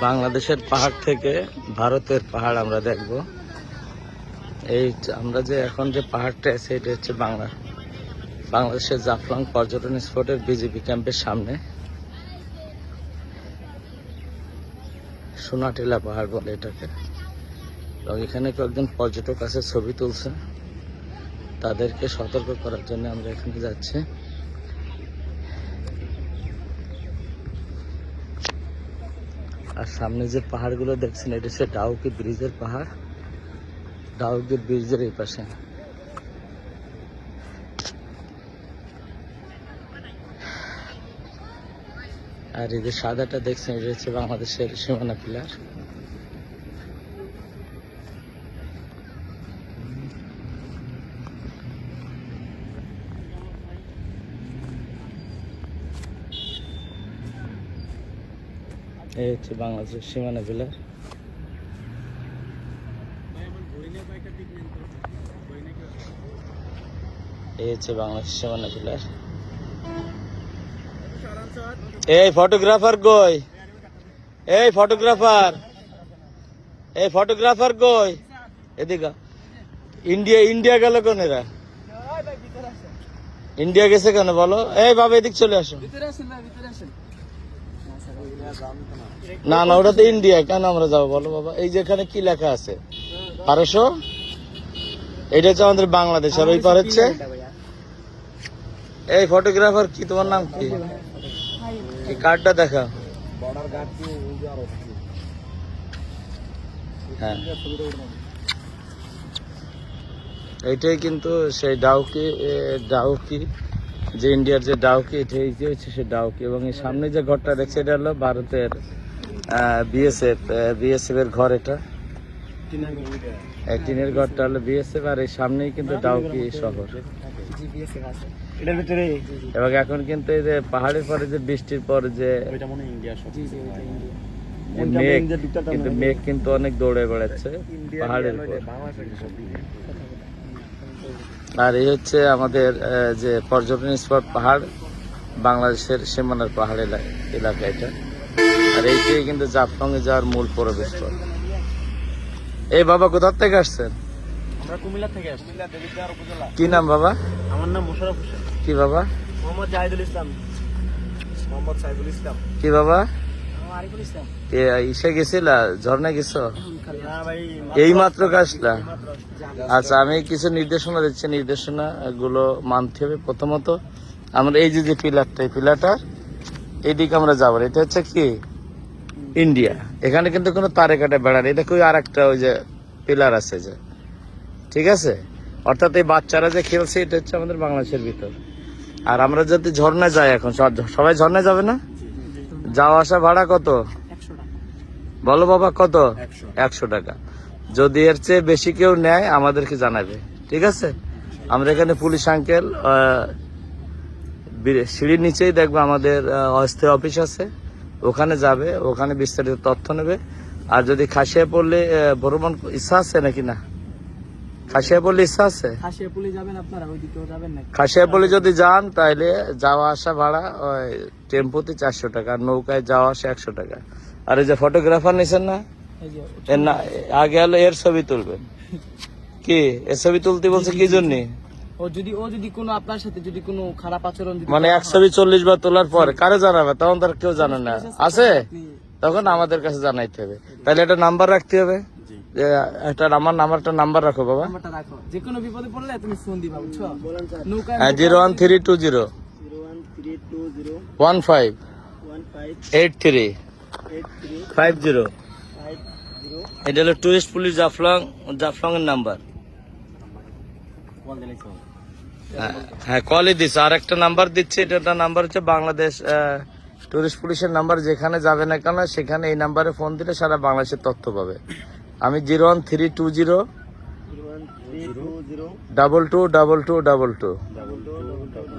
বাংলাদেশের পাহাড় থেকে ভারতের পাহাড় আমরা দেখব। এই আমরা যে এখন যে পাহাড়টা আছে, এটা হচ্ছে বাংলা। বাংলাদেশের জাফলং পর্যটন স্পটের বিজেপি ক্যাম্পের সামনে। সোনাটিলা পাহাড় বলে এটাকে। এবং এখানে কয়েকজন পর্যটক আছে, ছবি তুলছে। তাদেরকে সতর্ক করার জন্য আমরা এখানে যাচ্ছি। আর সামনে যে পাহাড়গুলো দেখছেন, এটা হচ্ছে ডাউকি ব্রিজের পাহাড়। ডাউকি ব্রিজের এই পাশে। আর এই যে সাদাটা দেখছেন, এটা হচ্ছে বাংলাদেশের সীমানা পিলার। এই হচ্ছে বাংলাদেশের সীমানা পিলার এই হচ্ছে বাংলাদেশ সীমানা পিলার এই ফটোগ্রাফার কই? এই ফটোগ্রাফার। এই ফটোগ্রাফার কই? এদিকে ইন্ডিয়া ইন্ডিয়া গেল কোন এরা? ইন্ডিয়া গেছে কেন বলো? এই বাবা এদিক চলে আসো। না না, ওটা তো ইন্ডিয়া কেন আমরা যাব বলো বাবা? এই যেখানে কি লেখা আছে? বারোশো? এটা হচ্ছে আমাদের বাংলাদেশ, আর ওই পার হচ্ছে? এই ফটোগ্রাফার কি? তোমার নাম কি? এই কার্ডটা দেখা হ্যাঁ। এইটাই কিন্তু সেই ডাউকি ডাউকি। যে ইন্ডিয়ার যে ডাউকি এটাই যে হচ্ছে সে ডাউকি এবং এই সামনে যে ঘরটা দেখছে এটা হলো ভারতের বিএসএফ বিএসএফ এর ঘর এটা। টিনের ঘরটা হলো বিএসএফ আর এই সামনেই কিন্তু ডাউকি শহর। এবং এখন কিন্তু এই যে পাহাড়ের পরে যে বৃষ্টির পর যে মেঘ কিন্তু মেঘ কিন্তু অনেক দৌড়ে বেড়াচ্ছে পাহাড়ের উপর। আর এই হচ্ছে আমাদের যে পর্যটন স্পট পাহাড় বাংলাদেশের সীমানার পাহাড় এলা- এলাকা এটা। আর এইটাই কিন্তু জাফলং এ যাওয়ার মূল প্রবেশ পথ এই বাবা কোথা থেকে আসছেন? কুমিল্লা থেকে আসছি। কুমিল্লা দেবিদ্বার উপজেলা। কি নাম বাবা? আমার নাম মোশারফ হোসেন। কি বাবা? মোহাম্মদ জাহিদুল ইসলাম। মোহাম্মদ সাইদুল ইসলাম। কি বাবা? ইসলাম। ইসে গেছিলা? ঝর্ণা গেছো? না ভাই এই মাত্র আসলা আচ্ছা আমি কিছু নির্দেশনা দিচ্ছি। নির্দেশনা গুলো মানতে হবে প্রথমত। আমরা এই যে যে পিলারটা এই পিলারটা এইদিকে আমরা যাব। এটা হচ্ছে কি? ইন্ডিয়া। এখানে কিন্তু কোনো তারে কাটা বেড়া নেই। এটা কই আর একটা ওই যে পিলার আছে যে। ঠিক আছে? অর্থাৎ এই বাচ্চারা যে খেলছে এটা হচ্ছে আমাদের বাংলাদেশের ভিতর। আর আমরা যদি ঝর্ণায় যাই এখন সবাই ঝর্ণায় যাবে না? যাওয়া আসা ভাড়া কত? বলো বাবা কত? একশো টাকা। যদি এর চেয়ে বেশি কেউ নেয় আমাদেরকে জানাবে। ঠিক আছে? আমরা এখানে পুলিশ আঙ্কেল সিঁড়ির নিচেই দেখব আমাদের অস্থায়ী অফিস আছে। ওখানে যাবে ওখানে বিস্তারিত তথ্য নেবে। আর যদি খাসিয়া পড়লে ভ্রমণ ইচ্ছা আছে নাকি না? খাসিয়া পড়লে ইচ্ছা আছে? খাসিয়া যদি যান তাহলে যাওয়া আসা ভাড়া ওই টেম্পোতে চারশো টাকা নৌকায় যাওয়া আসা একশো টাকা। আর এই যে ফটোগ্রাফার নিছেন না? এর না আগে হলো এর ছবি তুলবেন কি? এর ছবি তুলতে বলছে কি জন্য? ও যদি ও যদি কোনো আপনার সাথে যদি কোনো খারাপ আচরণ মানে এক ছবি চল্লিশ বার তোলার পরে কারে জানাবে? তখন তার কেউ জানে না। আছে? তখন আমাদের কাছে জানাইতে হবে। তাহলে একটা নাম্বার রাখতে হবে? যে একটা আমার নাম্বারটা নাম্বার রাখো বাবা। নাম্বারটা যে কোনো বিপদে পড়লে তুমি ফোন দিবা বুঝছ? Zero one three two zero. One five. Eight three. Five zero. এটা হলো টুরিস্ট পুলিশ জাফলং জাফলং এর নাম্বার হ্যাঁ, হ্যাঁ কলই দিচ্ছে আর একটা নাম্বার দিচ্ছে এটা নাম্বার হচ্ছে বাংলাদেশ টুরিস্ট পুলিশের নাম্বার যেখানে যাবে না কেন সেখানে এই নাম্বারে ফোন দিলে সারা বাংলাদেশের তথ্য পাবে। আমি zero one three two zero zero two double two double two double two double two